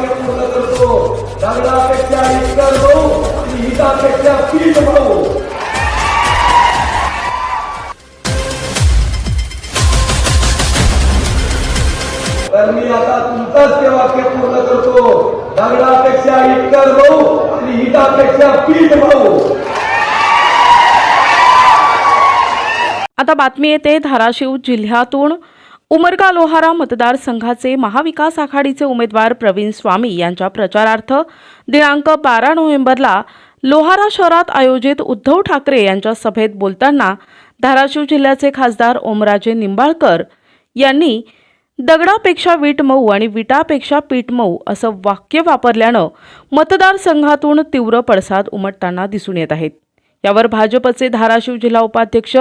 करतो. दगडापेक्षा इतर भाऊ आणि हितापेक्षा पीठ भाऊ तर मी आता तुमचाच ते वाक्य पूर्ण करतो. दगडापेक्षा इतर भाऊ आणि हितापेक्षा पीठ भाऊ आता बातमी येते धाराशिव जिल्ह्यातून. उमरगा लोहारा मतदारसंघाचे महाविकास आघाडीचे उमेदवार प्रवीण स्वामी यांच्या प्रचारार्थ दिनांक बारा नोव्हेंबरला लोहारा शहरात आयोजित उद्धव ठाकरे यांच्या सभेत बोलताना धाराशिव जिल्ह्याचे खासदार ओमराजे निंबाळकर यांनी दगडापेक्षा वीट मऊ आणि विटापेक्षा पीठ मऊ असं वाक्य वापरल्यानं मतदारसंघातून तीव्र पडसाद उमटताना दिसून येत आहेत. यावर भाजपचे धाराशिव जिल्हा उपाध्यक्ष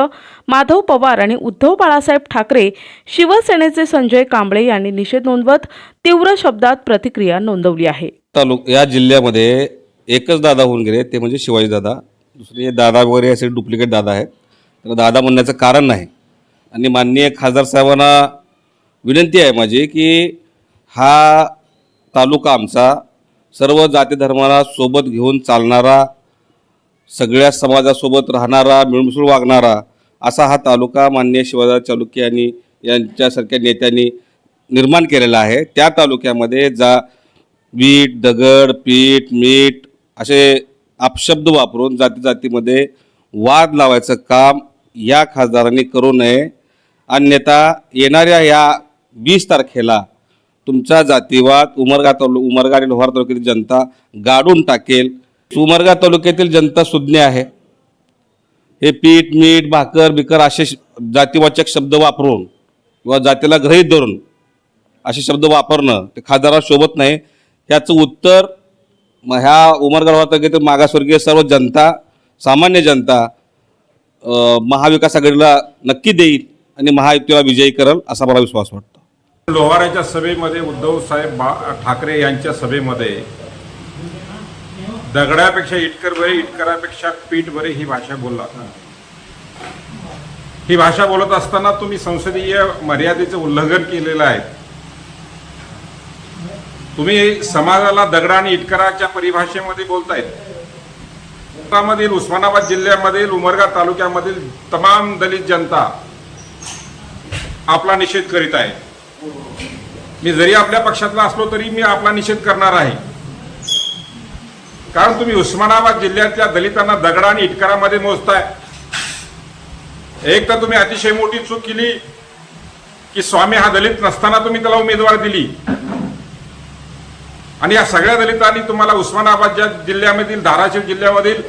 माधव पवार आणि उद्धव बाळासाहेब ठाकरे शिवसेनेचे संजय कांबळे यांनी निषेध नोंदवत तीव्र शब्दात प्रतिक्रिया नोंदवली आहे. तालुक या जिल्ह्यामध्ये एकच दादा होऊन गेले ते म्हणजे शिवाजी दादा. दुसरे दादा वगैरे असे डुप्लिकेट दादा आहेत. तर दादा म्हणण्याचं कारण नाही. आणि माननीय खासदार साहेबांना विनंती आहे माझी की हा तालुका आमचा सर्व जाती धर्माला सोबत घेऊन चालणारा सगळ्या समाजासोबत राहणारा मिळमिसळ वागणारा असा हा तालुका मान्य शिवाजी चालुक्य यांनी यांच्यासारख्या नेत्यांनी निर्माण केलेला आहे. त्या तालुक्यामध्ये जा वीट दगड पीठ मीठ असे अपशब्द वापरून जाती जातीमध्ये वाद लावायचं काम या खासदारांनी करू नये. अन्यथा येणाऱ्या या वीस तारखेला तुमचा जातीवाद उमरगा तालु उमरगा आणि लोहार तालुक्यातील जनता गाडून टाकेल. उमरगा तालुक्यातील जनता सुज्ञ आहे. हे पीठ मीठ भाकर बिकर असे जातीवाचक शब्द वापरून किंवा जातीला ग्रहित धरून असे शब्द वापरणं ते खासदाराला शोभत नाही. ह्याचं उत्तर मग ह्या उमरगा तालुक्यातील मागासवर्गीय सर्व जनता सामान्य जनता महाविकास आघाडीला नक्की देईल आणि महायुतीला विजयी करेल असा मला विश्वास वाटतो. लोहाराच्या सभेमध्ये उद्धव साहेब बा ठाकरे यांच्या सभेमध्ये दगडापेक्षा इटकर बरे इटकरापेक्षा पीठ बरे ही भाषा बोलला ही भाषा बोलत असताना तुम्ही संसदीय मर्यादेचं उल्लंघन केलेलं आहे. तुम्ही समाजाला दगडा आणि इटकराच्या परिभाषेमध्ये बोलतायत. मधील उस्मानाबाद जिल्ह्यामधील उमरगा तालुक्यामधील तमाम दलित जनता आपला निषेध करीत आहे. मी जरी आपल्या पक्षातला असलो तरी मी आपला निषेध करणार आहे. कारण तुम्ही उस्मानाबाद जिल्ह्यातल्या दलितांना दगडा आणि इटकारामध्ये मोजताय. एक तर तुम्ही अतिशय मोठी चूक केली की स्वामी हा दलित नसताना तुम्ही त्याला उमेदवार दिली. आणि या सगळ्या दलितांनी तुम्हाला उस्मानाबाद जिल्ह्यामधील धाराशिव जिल्ह्यामधील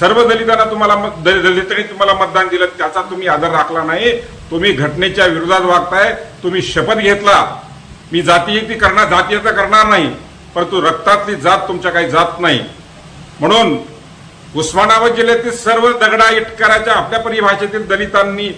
सर्व दलितांना तुम्हाला दलितांनी तुम्हाला मतदान दिलं. त्याचा तुम्ही आदर राखला नाही. तुम्ही घटनेच्या विरोधात वागताय. तुम्ही शपथ घेतला. मी जातीयती करणार जातीयता करणार नाही. परंतु रक्तातली जात तुमच्या काही जात नाही. म्हणून उस्मानाबाद जिल्ह्यातील सर्व दगडा इटकराच्या आपल्या परिभाषेतील दलितांनी